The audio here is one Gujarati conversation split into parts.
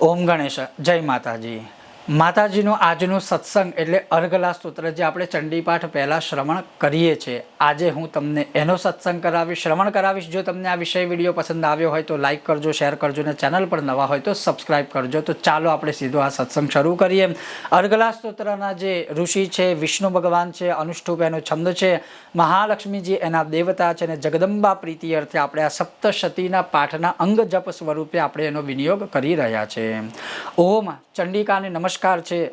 ઓમ ગણેશ જય માતાજી. માતાજીનું આજનું સત્સંગ એટલે અર્ગલા સ્તોત્ર જે આપણે ચંડીપાઠ પહેલાં શ્રવણ કરીએ છીએ. આજે હું તમને એનો સત્સંગ કરાવીશ, શ્રવણ કરાવીશ. જો તમને આ વિષય વીડિયો પસંદ આવ્યો હોય તો લાઇક કરજો, શેર કરજો અને ચેનલ પર નવા હોય તો સબસ્ક્રાઇબ કરજો. તો ચાલો આપણે સીધો આ સત્સંગ શરૂ કરીએ. અર્ગલા સ્તોત્રના જે ઋષિ છે, વિષ્ણુ ભગવાન છે અનુષ્ઠુપ એનો છંદ છે, મહાલક્ષ્મીજી એના દેવતા છે અને જગદંબા પ્રીતિ અર્થે આપણે આ સપ્તશતીના પાઠના અંગ જપ સ્વરૂપે આપણે એનો વિનિયોગ કરી રહ્યા છે. ઓમ ચંડિકાને નમસ્કાર છે.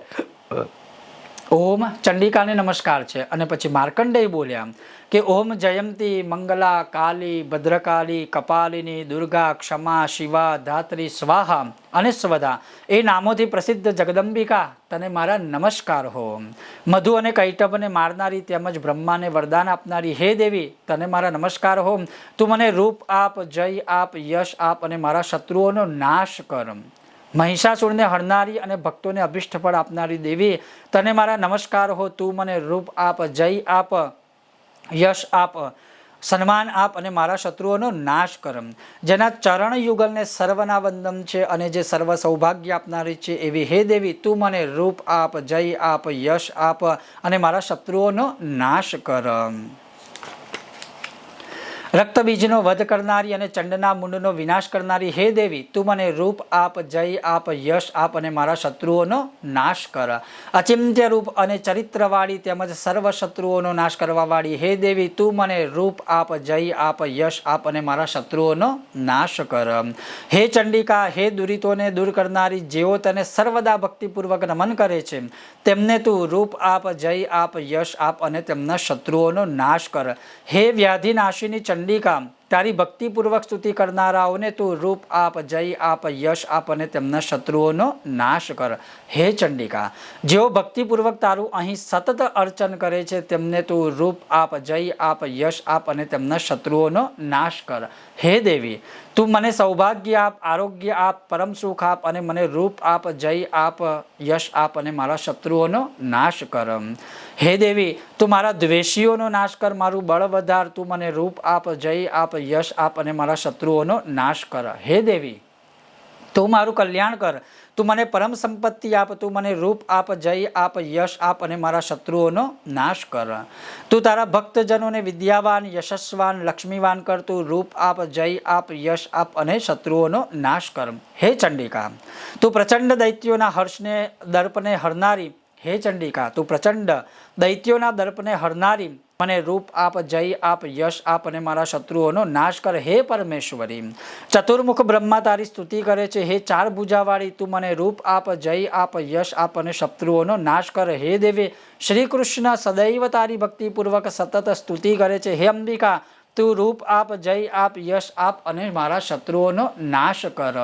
ઓમ ચંડિકાને નમસ્કાર છે. અને પછી માર્કંડેય બોલ્યા કે, ઓમ જયંતી મંગલા કાલી ભદ્રકાલી કપાલિની દુર્ગા ક્ષમા શિવા ધાત્રી સ્વાહા અને સ્વધા એ નામોથી પ્રસિદ્ધ જગદંબિકા, તને મારા નમસ્કાર હો. મધુ અને કૈટભને મારનારી તેમજ બ્રહ્માને વરદાન આપનારી, હે દેવી, તને મારા નમસ્કાર હો. તું મને રૂપ આપ, જય આપ, યશ આપ અને મારા શત્રુઓનો નાશ કર. મહિષાસુરને હરનારી અને ભક્તોને અભિષ્ટ ફળ આપનારી દેવી, તને મારા નમસ્કાર હો, તું મને રૂપ આપ, જય આપ, યશ આપ, સન્માન આપ અને મારા શત્રુઓનો નાશ કરમ. જેના ચરણ યુગલને સર્વના વંદન છે અને જે સર્વ સૌભાગ્ય આપનારી છે એવી હે દેવી, તું મને રૂપ આપ, જય આપ, યશ આપ અને મારા શત્રુઓનો નાશ કર રક્તબીજનો વધ કરનારી અને ચંડના મુંડનો વિનાશ કરનારી હે દેવી, તું મને રૂપ આપ, જય આપ, યશ આપ અને મારા શત્રુઓનો નાશ કર. અચિંત્ય રૂપ અને ચરિત્રવાળી તેમજ સર્વ શત્રુઓનો નાશ કરવાવાળી હે દેવી, તું મને રૂપ આપ, જય આપ, યશ આપ અને મારા શત્રુઓનો નાશ કર. હે ચંડિકા, હે દુરિતોને દૂર કરનારી, જેઓ તને સર્વદા ભક્તિપૂર્વક નમન કરે છે, તેમને તું રૂપ આપ, જય આપ, યશ આપ અને તેમના શત્રુઓનો નાશ કર. હે વ્યાધિનાશીની ચંડિકા તારી ભક્તિપૂર્વક સ્તુતિ કરનારાઓને તું રૂપ આપ, જય આપ, યશ આપ અને તેમના શત્રુઓનો નાશ કર. હે ચંડિકા, જેઓ ભક્તિપૂર્વક તારું અહીં સતત અર્ચન કરે છે, તેમને તું રૂપ આપ, જય આપ, યશ આપ અને તેમના શત્રુઓનો નાશ કર. હે દેવી, તું મને સૌભાગ્ય આપ, આરોગ્ય આપ, પરમ સુખ આપ અને મને રૂપ આપ, જય આપ, યશ આપ અને મારા શત્રુઓનો નાશ કર. હે દેવી, તું મારા દ્વેષીઓનો નાશ કર, મારું બળ વધાર, તું મને રૂપ આપ, જય આપ યશ આપ અને મારા શત્રુઓનો નાશ કર. હે દેવી, તું મારું કલ્યાણ કર. તું મને પરમ સંપત્તિ આપ, તું મને રૂપ આપ, જય આપ, યશ આપ અને મારા શત્રુઓનો નાશ કર. તું તારા ભક્તજનોને વિદ્યાવાન, યશસ્વાન, લક્ષ્મીવાન કર. તું રૂપ આપ, જય આપ, યશ આપ અને શત્રુઓનો નાશ કર. હે ચંડિકા, તું પ્રચંડ દૈત્યોના હર્ષને દર્પને હરનારી. હે ચંડિકા, તું પ્રચંડ દૈત્યોના દર્પને હરનારી. મને રૂપ આપ, જય આપ, યશ આપ અને મારા શત્રુઓનો નાશ કર. હે પરમેશ્વરી, ચતુર્મુખ બ્રહ્મા તારી સ્તુતિ કરે છે. હે ચાર ભુજાવાળી, તું મને રૂપ આપ, જય આપ, યશ આપ અને શત્રુઓનો નાશ કર. હે દેવે, શ્રી કૃષ્ણ સદૈવ તારી ભક્તિપૂર્વક સતત સ્તુતિ કરે છે. હે અંબિકા, તું રૂપ આપ, જય આપ, યશ આપ અને મારા શત્રુઓનો નાશ કર.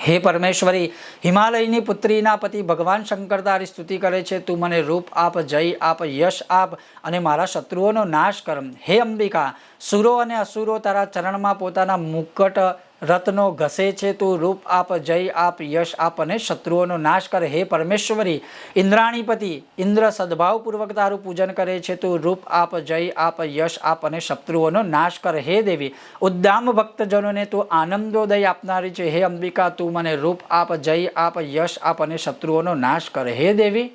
હે પરમેશ્વરી, હિમાલયની પુત્રીના પતિ ભગવાન શંકર તારી સ્તુતિ કરે છે, તું મને રૂપ આપ, જય આપ, યશ આપ અને મારા શત્રુઓનો નાશ કર. હે અંબિકા, સુરો અને અસુરો તારા ચરણમાં પોતાના મુકટ રત્નો ઘસે છે તું રૂપ આપ, જય આપ, યશ આપ અને શત્રુઓનો નાશ કર. હે પરમેશ્વરી, ઇન્દ્રાણીપતિ, ઇન્દ્ર સદભાવપૂર્વક તારું પૂજન કરે છે તું રૂપ આપ, જય આપ, યશ આપ અને શત્રુઓનો નાશ કર. હે દેવી, ઉદ્દામ ભક્તજનોને તું આનંદોદય આપનારી છે. હે અંબિકા, તું મને રૂપ આપ, જય આપ, યશ આપ અને શત્રુઓનો નાશ કર. હે દેવી,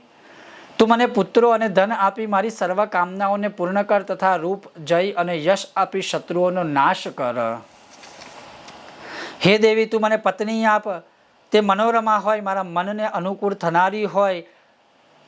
તું મને પુત્રો અને ધન આપી મારી સર્વ કામનાઓને પૂર્ણ કર તથા રૂપ, જય અને યશ આપી શત્રુઓનો નાશ કર. હે દેવી, તું મને પત્ની આપ. તે મનોરમા હોય, મારા મનને અનુકૂળ થનારી હોય,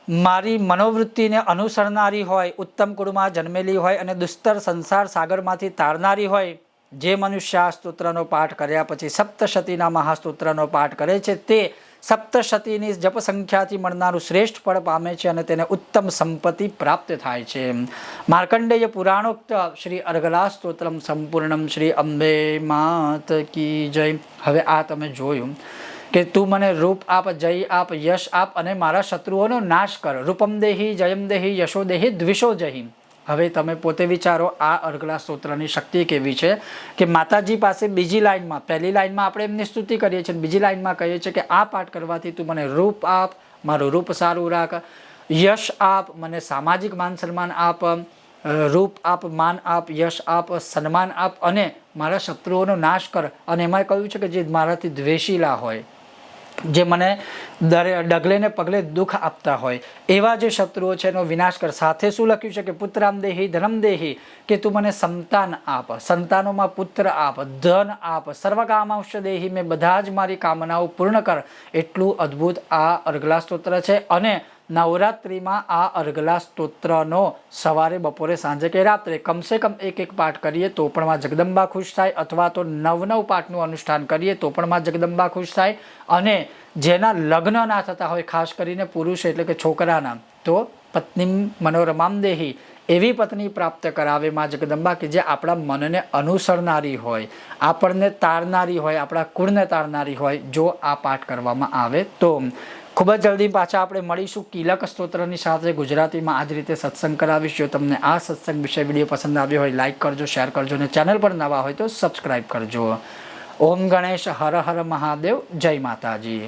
મારી મનોવૃત્તિને અનુસરનારી હોય, ઉત્તમ કુળમાં જન્મેલી હોય અને દુસ્તર સંસાર સાગરમાંથી તારનારી હોય. જે મનુષ્ય આ સ્તોત્રનો પાઠ કર્યા પછી સપ્તશતીના મહાસ્તોત્રનો પાઠ કરે છે તે સપ્તશતીની જપ સંખ્યાથી મળનારું શ્રેષ્ઠ ફળ પામે છે અને તેને ઉત્તમ સંપત્તિ પ્રાપ્ત થાય છે. માર્કંડેય પુરાણોક્ત શ્રી અર્ગલા સ્તોત્રમ સંપૂર્ણમ શ્રી અંબે માત કી જય. હવે આ તમે જોયું કે તું મને રૂપ આપ, જય આપ, યશ આપ અને મારા શત્રુઓનો નાશ કર. રૂપમ દેહી, જયમ દેહી, યશો દેહી, દ્વિષો જહી. હવે તમે પોતે વિચારો, આ અર્ગલા સ્તોત્રની શક્તિ કેવી છે કે માતાજી પાસે બીજી લાઈનમાં પહેલી લાઈનમાં આપણે એમની સ્તુતિ કરીએ છીએ બીજી લાઈનમાં કહીએ છીએ કે આ પાઠ કરવાથી તું મને રૂપ આપ, મારું રૂપ સારું રાખ, યશ આપ, મને સામાજિક માન સન્માન આપ રૂપ આપ, માન આપ, યશ આપ, સન્માન આપ અને મારા શત્રુઓનો નાશ કર. અને એમાં કહ્યું છે કે જે મારાથી દ્વેષીલા હોય જે મને દરે ડગલે ને પગલે દુઃખ આપતા હોય. એવા જે શત્રુઓ છે એનો વિનાશ કર સાથે શું લખ્યું છે કે, પુત્રામ દેહી ધનમ દેહી, કે તું મને સંતાન આપ. સંતાનોમાં પુત્ર આપ, ધન આપ. સર્વકામાંશ દેહી, મેં બધા જ મારી કામનાઓ પૂર્ણ કર. એટલું અદ્ભુત આ અર્ઘલા સ્તોત્ર છે. અને નવરાત્રિમાં આ અર્ઘલા સ્તોત્રનો સવારે, બપોરે, સાંજે કે રાત્રે કમસે કમ એક એક પાઠ કરીએ તો પણ માં જગદંબા ખુશ થાય અથવા તો નવ નવ પાઠનું અનુષ્ઠાન કરીએ તો પણ માં જગદંબા ખુશ થાય. અને જેના લગ્ન ના થતા હોય, ખાસ કરીને પુરુષ એટલે કે છોકરાના, તો પત્ની મનોરમામ દેહી એવી પત્ની પ્રાપ્ત કરાવે માં જગદંબા કે જે આપણા મનને અનુસરનારી હોય, આપણને તારનારી હોય, આપણા કુળને તારનારી હોય, જો આ પાઠ કરવામાં આવે તો. ખૂબ જ જલ્દી પાછા આપણે મળીશું કિલક સ્તોત્રની સાથે ગુજરાતીમાં આ જ રીતે સત્સંગ કરાવીશું. તમને આ સત્સંગ વિશે વીડિયો પસંદ આવ્યો હોય લાઇક કરજો શેર કરજો અને ચેનલ પર નવા હોય તો સબસ્ક્રાઈબ કરજો. ઓમ ગણેશ હર હર મહાદેવ, જય માતાજી.